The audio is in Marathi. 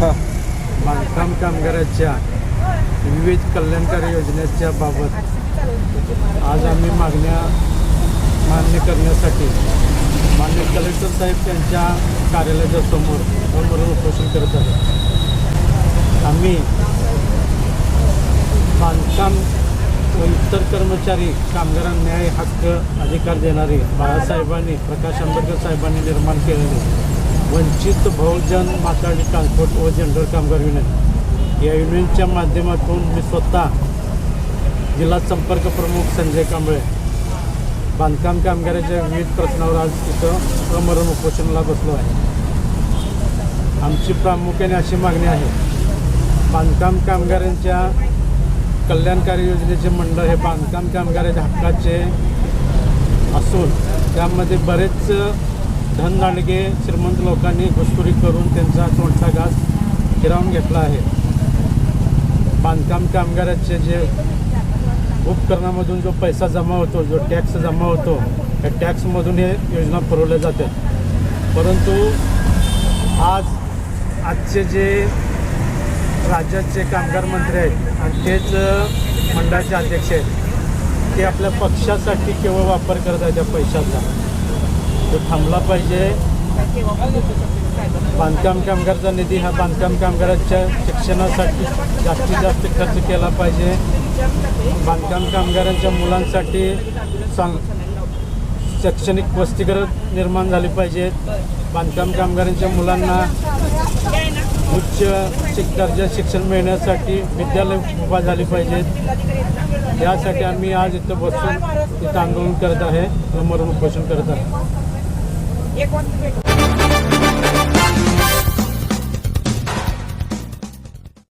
बांधकाम कामगाराच्या विविध कल्याणकारी योजनेच्या बाबत आज आम्ही मागण्या मान्य करण्यासाठी मान्य कलेक्टर साहेब त्यांच्या कार्यालयाच्या समोर समोर उपोषण करत आहोत. आम्ही बांधकाम व इतर कर्मचारी कामगारांना न्याय हक्क अधिकार देणारे बाळासाहेबांनी प्रकाश आंबेडकर साहेबांनी निर्माण केलेले वंचित बहुजन माथाडी ट्रान्सपोर्ट व जनरल कामगार युनियन. या युनियनच्या माध्यमातून मी स्वतः जिल्हा संपर्क प्रमुख संजय कांबळे बांधकाम कामगाराच्या विविध प्रश्नावर आज तिथं अमरण उपोषणाला बसलो आहे. आमची प्रामुख्याने अशी मागणी आहे बांधकाम कामगारांच्या कल्याणकारी योजनेचे मंडळ हे बांधकाम कामगाराच्या हक्काचे असून त्यामध्ये बरेच धनदांडगे श्रीमंत लोकांनी घुसखोरी करून त्यांचा तोंडचा घास हिरावून घेतला आहे. बांधकाम कामगाराचे जे उपकरणामधून जो पैसा जमा होतो जो टॅक्स जमा होतो त्या टॅक्समधून हे योजना पुरवल्या जातात. परंतु आज आजचे जे राज्याचे कामगार मंत्री आहेत आणि तेच मंडळाचे अध्यक्ष आहेत ते आपल्या पक्षासाठी केवळ वापर करत आहेत त्या पैशाचा. तो थांबला पाहिजे. बांधकाम कामगारचा निधी हा बांधकाम कामगाराच्या शिक्षणासाठी जास्तीत जास्त खर्च केला पाहिजे. बांधकाम कामगारांच्या मुलांसाठी सांग शैक्षणिक वस्तीकरण निर्माण झाली पाहिजेत बांधकाम कामगारांच्या मुलांना उच्च शिक दर्जा शिक्षण मिळण्यासाठी विद्यालय उभा झाली पाहिजेत. यासाठी आम्ही आज इथं बसून इथं आंदोलन करत आहे. मरण उपोषण करत आहे. એક વસ્તુ